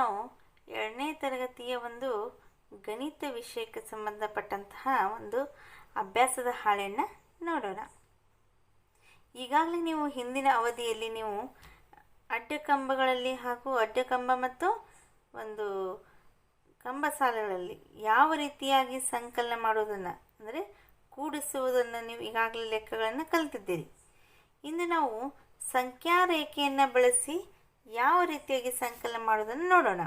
ನಾವು ಎರಡನೇ ತರಗತಿಯ ಒಂದು ಗಣಿತ ವಿಷಯಕ್ಕೆ ಸಂಬಂಧಪಟ್ಟಂತಹ ಒಂದು ಅಭ್ಯಾಸದ ಹಾಳೆಯನ್ನು ನೋಡೋಣ. ಈಗಾಗಲೇ ನೀವು ಹಿಂದಿನ ಅವಧಿಯಲ್ಲಿ ನೀವು ಅಡ್ಡ ಕಂಬಗಳಲ್ಲಿ ಹಾಗೂ ಅಡ್ಡ ಕಂಬ ಮತ್ತು ಒಂದು ಕಂಬ ಸಾಲುಗಳಲ್ಲಿ ಯಾವ ರೀತಿಯಾಗಿ ಸಂಕಲನ ಮಾಡುವುದನ್ನು, ಅಂದರೆ ಕೂಡಿಸುವುದನ್ನು ನೀವು ಈಗಾಗಲೇ ಲೆಕ್ಕಗಳನ್ನು ಕಲಿತಿದ್ದೀರಿ. ಇಂದು ನಾವು ಸಂಖ್ಯಾ ರೇಖೆಯನ್ನು ಬಳಸಿ ಯಾವ ರೀತಿಯಾಗಿ ಸಂಕಲನ ಮಾಡೋದನ್ನು ನೋಡೋಣ.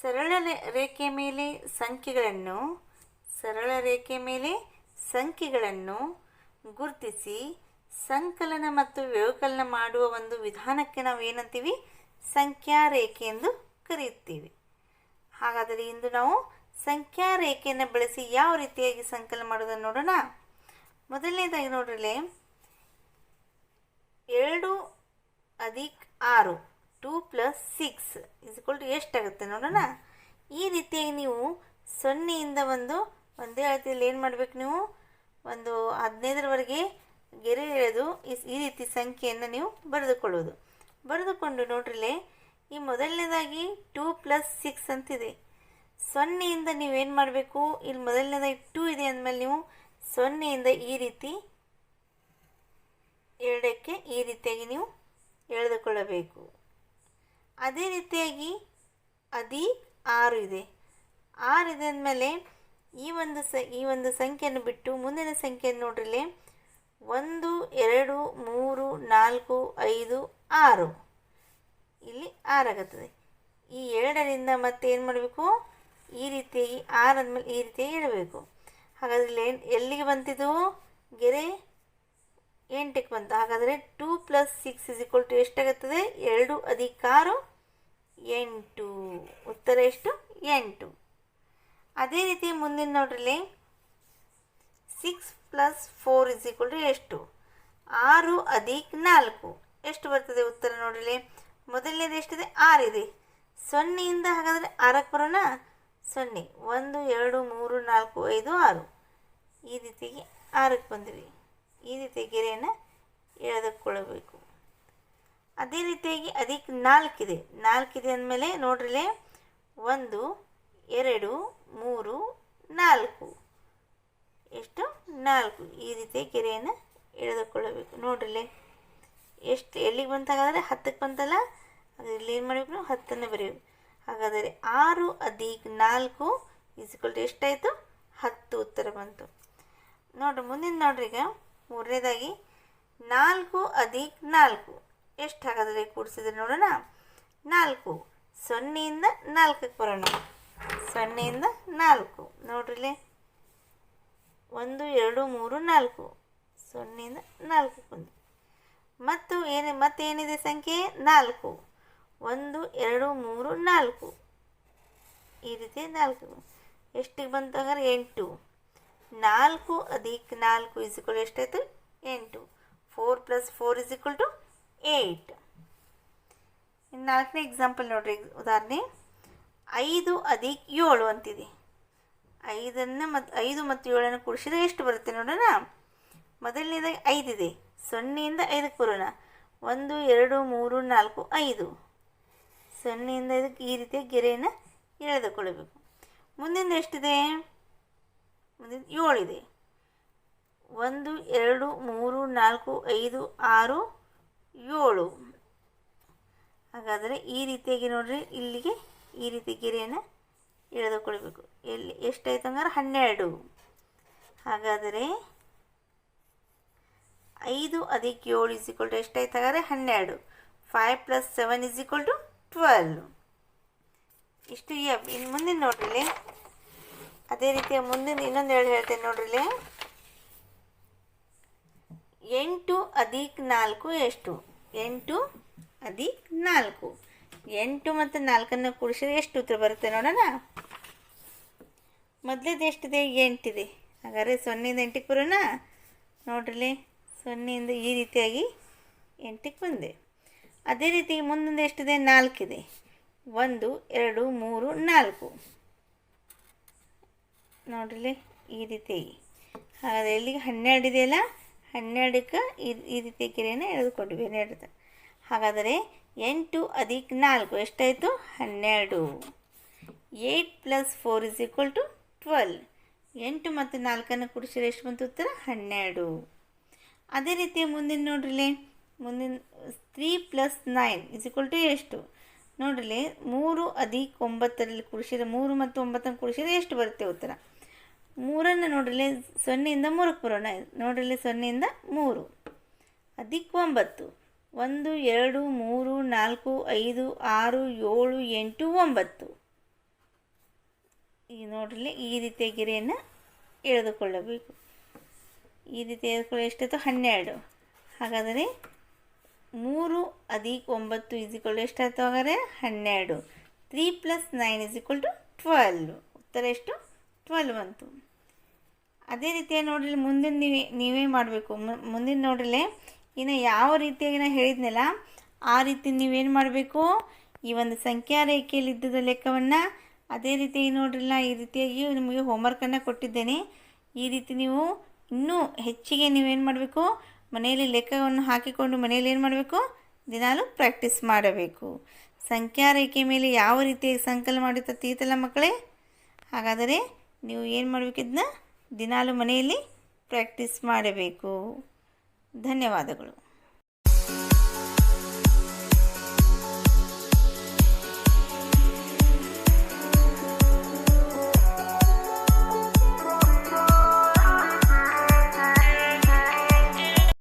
ಸರಳ ರೇಖೆ ಮೇಲೆ ಸಂಖ್ಯೆಗಳನ್ನು, ಸರಳ ರೇಖೆ ಮೇಲೆ ಸಂಖ್ಯೆಗಳನ್ನು ಗುರುತಿಸಿ, ಸಂಕಲನ ಮತ್ತು ವ್ಯವಕಲನ ಮಾಡುವ ಒಂದು ವಿಧಾನಕ್ಕೆ ನಾವು ಏನಂತೀವಿ? ಸಂಖ್ಯಾ ರೇಖೆ ಎಂದು ಕರೆಯುತ್ತೀವಿ. ಹಾಗಾದರೆ ಇಂದು ನಾವು ಸಂಖ್ಯಾ ರೇಖೆಯನ್ನು ಬಳಸಿ ಯಾವ ರೀತಿಯಾಗಿ ಸಂಕಲನ ಮಾಡೋದನ್ನು ನೋಡೋಣ. ಮೊದಲನೇದಾಗಿ ನೋಡ್ರಲೆ ಎರಡು ಅಧಿಕ್ ಆರು, two plus six is equal to ಎಷ್ಟಾಗುತ್ತೆ ನೋಡೋಣ? ಈ ರೀತಿಯಾಗಿ ನೀವು ಸೊನ್ನೆಯಿಂದ ಒಂದು, ಒಂದೇ ಅಳತೆಯಲ್ಲಿ ಏನು ಮಾಡಬೇಕು ನೀವು? ಒಂದು ಹದಿನೈದರವರೆಗೆ ಗೆರೆ ಎಳೆದು ಈ ರೀತಿ ಸಂಖ್ಯೆಯನ್ನು ನೀವು ಬರೆದುಕೊಳ್ಳೋದು ಬರೆದುಕೊಂಡು ನೋಡ್ರಿಲೆ, ಈ ಮೊದಲನೇದಾಗಿ ಟೂ ಪ್ಲಸ್ ಸಿಕ್ಸ್ ಅಂತಿದೆ. ಸೊನ್ನೆಯಿಂದ ನೀವೇನು ಮಾಡಬೇಕು? ಇಲ್ಲಿ ಮೊದಲನೇದಾಗಿ ಟೂ ಇದೆ ಅಂದಮೇಲೆ ನೀವು ಸೊನ್ನೆಯಿಂದ ಈ ರೀತಿ ಎರಡಕ್ಕೆ ಈ ರೀತಿಯಾಗಿ ನೀವು ಎಳೆದುಕೊಳ್ಳಬೇಕು ಅದೇ ರೀತಿಯಾಗಿ ಅದಿ ಆರು ಇದೆ. ಆರು ಇದೆ ಅಂದಮೇಲೆ ಈ ಒಂದು ಸ, ಈ ಒಂದು ಸಂಖ್ಯೆಯನ್ನು ಬಿಟ್ಟು ಮುಂದಿನ ಸಂಖ್ಯೆಯನ್ನು ನೋಡ್ರಿಲೆ ಒಂದು, ಎರಡು, ಮೂರು, ನಾಲ್ಕು, ಐದು, ಆರು. ಇಲ್ಲಿ ಆರಾಗುತ್ತದೆ ಈ ಎರಡರಿಂದ ಮತ್ತೆ ಏನು ಮಾಡಬೇಕು? ಈ ರೀತಿಯಾಗಿ ಆರು ಅಂದಮೇಲೆ ಈ ರೀತಿಯಾಗಿ ಇಡಬೇಕು. ಹಾಗಾದ್ರೆ ಎಲ್ಲಿಗೆ ಬಂತಿದ್ದು ಗೆರೆ ಎಂಟಕ್ಕೆ ಬಂತು. ಹಾಗಾದರೆ two plus six is equal to ಎಷ್ಟಾಗುತ್ತದೆ? ಎರಡು ಅಧಿಕಾರು ಎಂಟು. ಉತ್ತರ ಎಷ್ಟು? ಎಂಟು. ಅದೇ ರೀತಿ ಮುಂದಿನ ನೋಡ್ರಿ six plus four is equal to ಎಷ್ಟು? ಆರು ಅಧಿಕ್ ನಾಲ್ಕು. ಎಷ್ಟು ಬರ್ತದೆ ಉತ್ತರ ನೋಡ್ರಿ ಮೊದಲನೇದು ಎಷ್ಟಿದೆ? ಆರಿದೆ. ಸೊನ್ನೆಯಿಂದ ಹಾಗಾದರೆ ಆರಕ್ಕೆ ಬರೋಣ? ಸೊನ್ನೆ. ಒಂದು, ಎರಡು, ಮೂರು, ನಾಲ್ಕು, ಐದು, ಆರು. ಈ ರೀತಿಗೆ ಆರಕ್ಕೆ ಬಂದ್ವಿ ಈ ರೀತಿ ಗೆರೆಯನ್ನು ಎಳೆದುಕೊಳ್ಳಬೇಕು. ಅದೇ ರೀತಿಯಾಗಿ ಅದಕ್ಕೆ ನಾಲ್ಕಿದೆ. ನಾಲ್ಕಿದೆ ಅಂದಮೇಲೆ ನೋಡ್ರಿಲೆ ಒಂದು, ಎರಡು, ಮೂರು, ನಾಲ್ಕು. ಎಷ್ಟು? ನಾಲ್ಕು. ಈ ರೀತಿ ಗೆರೆಯನ್ನು ಎಳೆದುಕೊಳ್ಳಬೇಕು. ನೋಡ್ರಿಲೆ ಎಷ್ಟು ಎಲ್ಲಿಗೆ ಬಂತ ಹಾಗಾದರೆ ಹತ್ತಕ್ಕೆ ಬಂತಲ್ಲ? ಅದು ಇಲ್ಲಿ ಏನು ಮಾಡಬೇಕು ನಾವು? ಹತ್ತನ್ನು ಬರೆಯಬೇಕು. ಹಾಗಾದರೆ ಆರು ಅದೀಗ ನಾಲ್ಕು ಇಸ್ಕೊಳ್ತು ಎಷ್ಟಾಯಿತು? ಹತ್ತು ಉತ್ತರ ಬಂತು. ನೋಡ್ರಿ, ಮುಂದಿನ ನೋಡ್ರಿ ಈಗ. ಮೂರನೇದಾಗಿ, ನಾಲ್ಕು ಅಧಿಕ ನಾಲ್ಕು. ಎಷ್ಟು ಹಾಗಾದರೆ ಕೂಡಿಸಿದ್ರೆ ನೋಡೋಣ. ನಾಲ್ಕು. ಸೊನ್ನೆಯಿಂದ ನಾಲ್ಕಕ್ಕೆ ಬರೋಣ. ಸೊನ್ನೆಯಿಂದ ನಾಲ್ಕು. ನೋಡ್ರಿಲೆ. ಒಂದು, ಎರಡು, ಮೂರು, ನಾಲ್ಕು. ಸೊನ್ನೆಯಿಂದ ನಾಲ್ಕು ಒಂದು ಮತ್ತು ಏನು, ಮತ್ತೇನಿದೆ ಸಂಖ್ಯೆ? ನಾಲ್ಕು. ಒಂದು, ಎರಡು, ಮೂರು, ನಾಲ್ಕು. ಈ ರೀತಿ ನಾಲ್ಕು. ಎಷ್ಟಿಗೆ ಬಂತು ಹಾಗಾದ್ರೆ ಎಂಟು. ನಾಲ್ಕು ಅಧಿಕ್ ನಾಲ್ಕು ಇಸ್ ಇಕ್ವಲ್ ಎಷ್ಟಾಯಿತು ಎಂಟು. Four plus four is to eight ಇನ್ನು ನಾಲ್ಕನೇ ಎಕ್ಸಾಂಪಲ್ ನೋಡಿರಿ, ಉದಾಹರಣೆ. ಐದು ಅಧಿಕ್ ಏಳು ಅಂತಿದೆ. ಐದನ್ನು ಮತ್ತು ಐದು ಮತ್ತು ಏಳನ್ನು ಕೂಡಿಸಿದ್ರೆ ಎಷ್ಟು ಬರುತ್ತೆ ನೋಡೋಣ? ಮೊದಲನೇದಾಗಿ ಐದಿದೆ ಸೊನ್ನೆಯಿಂದ ಐದಕ್ಕೆ ಬರೋಣ ಒಂದು, ಎರಡು, ಮೂರು, ನಾಲ್ಕು, ಐದು. ಸೊನ್ನೆಯಿಂದ ಇದಕ್ಕೆ ಈ ರೀತಿಯ ಗೆರೆಯನ್ನು ಎಳೆದುಕೊಳ್ಳಬೇಕು. ಮುಂದಿನ ಎಷ್ಟಿದೆ? ಮುಂದಿನ ಏಳಿದೆ. ಒಂದು, ಎರಡು, ಮೂರು, ನಾಲ್ಕು, ಐದು, ಆರು, ಏಳು. ಹಾಗಾದರೆ ಈ ರೀತಿಯಾಗಿ ನೋಡಿರಿ, ಇಲ್ಲಿಗೆ ಈ ರೀತಿ ಗೆರೆಯನ್ನು ಎಳೆದುಕೊಳ್ಬೇಕು ಎಲ್ಲಿ, ಎಷ್ಟಾಯ್ತು ಹಂಗಾರೆ? ಹನ್ನೆರಡು. ಹಾಗಾದರೆ ಐದು ಅದಕ್ಕೆ ಏಳು ಇಸ್ ಈಕ್ವಲ್ ಟು ಎಷ್ಟಾಯ್ತು ಹಾಗಾದರೆ ಹನ್ನೆರಡು. Five plus seven is equal to twelve ಇಷ್ಟು ಇನ್ನು ಮುಂದಿನ ನೋಡ್ರಿಲಿ ಅದೇ ರೀತಿಯ ಮುಂದಿನ ಇನ್ನೊಂದು ಹೇಳಿ ಹೇಳ್ತೇನೆ ನೋಡ್ರಿಲಿ ಎಂಟು ಅಧಿಕ್ ನಾಲ್ಕು ಎಷ್ಟು? ಎಂಟು ಅಧಿಕ್ ನಾಲ್ಕು. ಎಂಟು ಮತ್ತು ನಾಲ್ಕನ್ನು ಕೂಡಿಸಿದ್ರೆ ಎಷ್ಟು ಉತ್ತರ ಬರುತ್ತೆ ನೋಡೋಣ? ಮೊದಲೇದು ಎಷ್ಟಿದೆ? ಎಂಟಿದೆ. ಹಾಗಾದರೆ ಸೊನ್ನೆಯಿಂದ ಎಂಟಕ್ಕೆ ಬರೋಣ? ನೋಡ್ರಿ ಸೊನ್ನೆಯಿಂದ ಈ ರೀತಿಯಾಗಿ ಎಂಟಕ್ಕೆ ಬಂದೆ. ಅದೇ ರೀತಿ ಮುಂದೊಂದು ಎಷ್ಟಿದೆ? ನಾಲ್ಕಿದೆ. ಒಂದು, ಎರಡು, ಮೂರು, ನಾಲ್ಕು. ನೋಡ್ರಿಲಿ ಈ ರೀತಿ. ಹಾಗಾದರೆ ಇಲ್ಲಿಗೆ ಹನ್ನೆರಡು ಇದೆಯಲ್ಲ? ಹನ್ನೆರಡಕ್ಕೆ ಈ ಈ ರೀತಿ ಕೆರೆಯನ್ನು ಎಳೆದುಕೊಂಡ್ವಿ ಹನ್ನೆರಡು ಹಾಗಾದರೆ ಎಂಟು ಅಧಿಕ ನಾಲ್ಕು, ಎಷ್ಟಾಯಿತು? ಹನ್ನೆರಡು. Eight plus four is equal to twelve. ಎಂಟು ಮತ್ತು ನಾಲ್ಕನ್ನು ಕುಡಿಸಿದ್ರೆ ಎಷ್ಟು ಬಂತು ಉತ್ತರ? ಹನ್ನೆರಡು. ಅದೇ ರೀತಿ ಮುಂದಿನ ನೋಡ್ರಿಲೆ. ಮುಂದಿನ three plus nine is equal to ಎಷ್ಟು? ನೋಡ್ರಿಲೆ, ಮೂರು ಅಧಿಕ ಒಂಬತ್ತರಲ್ಲಿ ಕೂಡಿಸಿದ್ರೆ ಮೂರು ಮತ್ತು ಒಂಬತ್ತನ್ನು ಕೂಡಿಸಿದ್ರೆ ಎಷ್ಟು ಬರುತ್ತೆ ಉತ್ತರ? ಮೂರನ್ನು ನೋಡಲಿ ಸೊನ್ನೆಯಿಂದ ಮೂರಕ್ಕೆ ಬರೋಣ. ನೋಡಲಿ ಸೊನ್ನೆಯಿಂದ ಮೂರು. ಅಧಿಕ ಒಂಬತ್ತು. ಒಂದು, ಎರಡು, ಮೂರು, ನಾಲ್ಕು, ಐದು, ಆರು, ಏಳು, ಎಂಟು, ಒಂಬತ್ತು. ಈಗ ನೋಡ್ರಿ ಈ ರೀತಿಯ ಗೆರೆಯನ್ನು ಎಳೆದುಕೊಳ್ಳಬೇಕು. ಈ ರೀತಿ ಎಳೆದುಕೊಳ್ಳೋ ಎಷ್ಟಾಯಿತು ಹನ್ನೆರಡು. ಹಾಗಾದರೆ ಮೂರು ಅದಿಕ್ ಒಂಬತ್ತು ಇಸ್ ಈಕ್ವಲ್ ಟು ಎಷ್ಟಾಯಿತು ಹಾಗಾದರೆ? ಹನ್ನೆರಡು. Three plus nine is equal to twelve ಉತ್ತರ ಎಷ್ಟು? ಟ್ವೆಲ್ವ್ ಬಂತು. ಅದೇ ರೀತಿಯಾಗಿ ನೋಡ್ರಿ ಮುಂದಿನ ನೀವೇ ನೀವೇ ಮಾಡಬೇಕು. ಮುಂದಿನ ನೋಡ್ರಿಲೆ ಇನ್ನು ಯಾವ ರೀತಿಯಾಗಿ ನಾನು ಹೇಳಿದ್ನಲ್ಲ, ಆ ರೀತಿ ನೀವೇನು ಮಾಡಬೇಕು? ಈ ಒಂದು ಸಂಖ್ಯಾ ರೇಖೆಯಲ್ಲಿ ಇದ್ದದ ಲೆಕ್ಕವನ್ನು ಅದೇ ರೀತಿ ನೋಡ್ರಲ್ಲ ಈ ರೀತಿಯಾಗಿ ನಿಮಗೆ ಹೋಮ್ವರ್ಕನ್ನು ಕೊಟ್ಟಿದ್ದೇನೆ. ಈ ರೀತಿ ನೀವು ಇನ್ನೂ ಹೆಚ್ಚಿಗೆ ನೀವೇನು ಮಾಡಬೇಕು? ಮನೆಯಲ್ಲಿ ಲೆಕ್ಕವನ್ನು ಹಾಕಿಕೊಂಡು ಮನೆಯಲ್ಲಿ ಏನು ಮಾಡಬೇಕು? ದಿನಾಲೂ ಪ್ರಾಕ್ಟೀಸ್ ಮಾಡಬೇಕು. ಸಂಖ್ಯಾ ರೇಖೆ ಮೇಲೆ ಯಾವ ರೀತಿಯಾಗಿ ಸಂಕಲನ ಮಾಡಿರ್ತೀತಲ್ಲ ಮಕ್ಕಳೇ? ಹಾಗಾದರೆ ನೀವು ಏನು ಮಾಡಬೇಕು ಇದನ್ನ ದಿನಾಲು ಮನೆಯಲ್ಲಿ ಪ್ರಾಕ್ಟೀಸ್ ಮಾಡಬೇಕು. ಧನ್ಯವಾದಗಳು.